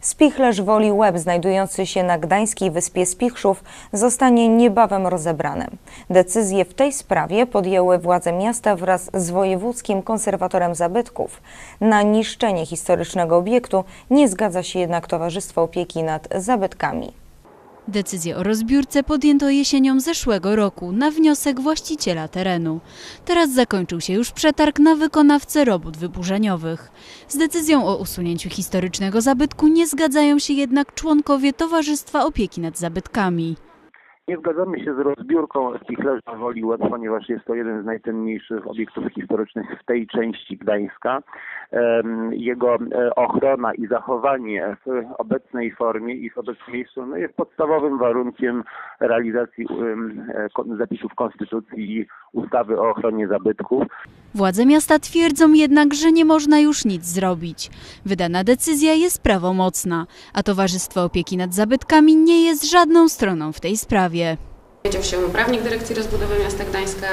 Spichlerz Woli Łeb, znajdujący się na gdańskiej wyspie Spichrzów, zostanie niebawem rozebrany. Decyzję w tej sprawie podjęły władze miasta wraz z wojewódzkim konserwatorem zabytków. Na niszczenie historycznego obiektu nie zgadza się jednak Towarzystwo Opieki nad Zabytkami. Decyzję o rozbiórce podjęto jesienią zeszłego roku na wniosek właściciela terenu. Teraz zakończył się już przetarg na wykonawcę robót wyburzeniowych. Z decyzją o usunięciu historycznego zabytku nie zgadzają się jednak członkowie Towarzystwa Opieki nad Zabytkami. Nie zgadzamy się z rozbiórką Spichlerza Woli Łeb, ponieważ jest to jeden z najcenniejszych obiektów historycznych w tej części Gdańska. Jego e, ochrona i zachowanie w obecnej formie i w obecnym miejscu no, jest podstawowym warunkiem realizacji e, zapisów Konstytucji i ustawy o ochronie zabytków. Władze miasta twierdzą jednak, że nie można już nic zrobić. Wydana decyzja jest prawomocna, a Towarzystwo Opieki nad Zabytkami nie jest żadną stroną w tej sprawie. Wiedział się prawnik Dyrekcji Rozbudowy Miasta Gdańska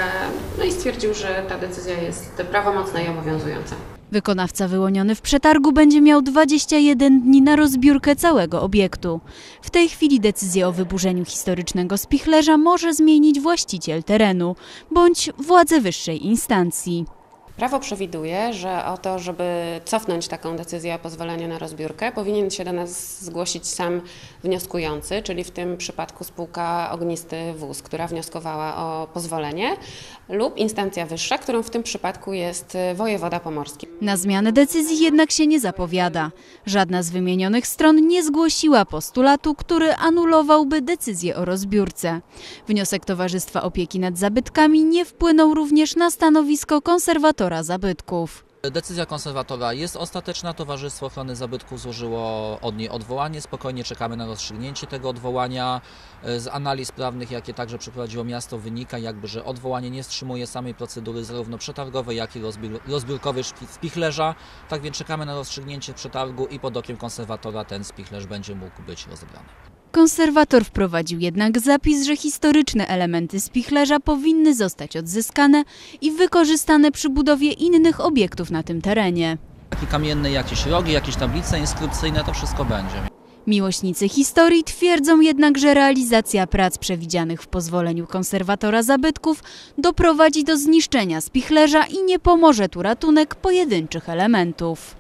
no i stwierdził, że ta decyzja jest prawomocna i obowiązująca. Wykonawca wyłoniony w przetargu będzie miał 21 dni na rozbiórkę całego obiektu. W tej chwili decyzję o wyburzeniu historycznego spichlerza może zmienić właściciel terenu bądź władze wyższej instancji. Prawo przewiduje, że o to, żeby cofnąć taką decyzję o pozwoleniu na rozbiórkę, powinien się do nas zgłosić sam wnioskujący, czyli w tym przypadku spółka Ognisty Wóz, która wnioskowała o pozwolenie, lub instancja wyższa, którą w tym przypadku jest wojewoda pomorski. Na zmianę decyzji jednak się nie zapowiada. Żadna z wymienionych stron nie zgłosiła postulatu, który anulowałby decyzję o rozbiórce. Wniosek Towarzystwa Opieki nad Zabytkami nie wpłynął również na stanowisko konserwatora zabytków. Decyzja konserwatora jest ostateczna. Towarzystwo Ochrony Zabytków złożyło od niej odwołanie. Spokojnie czekamy na rozstrzygnięcie tego odwołania. Z analiz prawnych, jakie także przeprowadziło miasto, wynika jakby, że odwołanie nie wstrzymuje samej procedury zarówno przetargowej, jak i rozbiór- rozbiórkowej spichlerza. Tak więc czekamy na rozstrzygnięcie przetargu i pod okiem konserwatora ten spichlerz będzie mógł być rozebrany. Konserwator wprowadził jednak zapis, że historyczne elementy spichlerza powinny zostać odzyskane i wykorzystane przy budowie innych obiektów na tym terenie. Taki kamienny, jakieś rogi, jakieś tablice inskrypcyjne, to wszystko będzie. Miłośnicy historii twierdzą jednak, że realizacja prac przewidzianych w pozwoleniu konserwatora zabytków doprowadzi do zniszczenia spichlerza i nie pomoże tu ratunek pojedynczych elementów.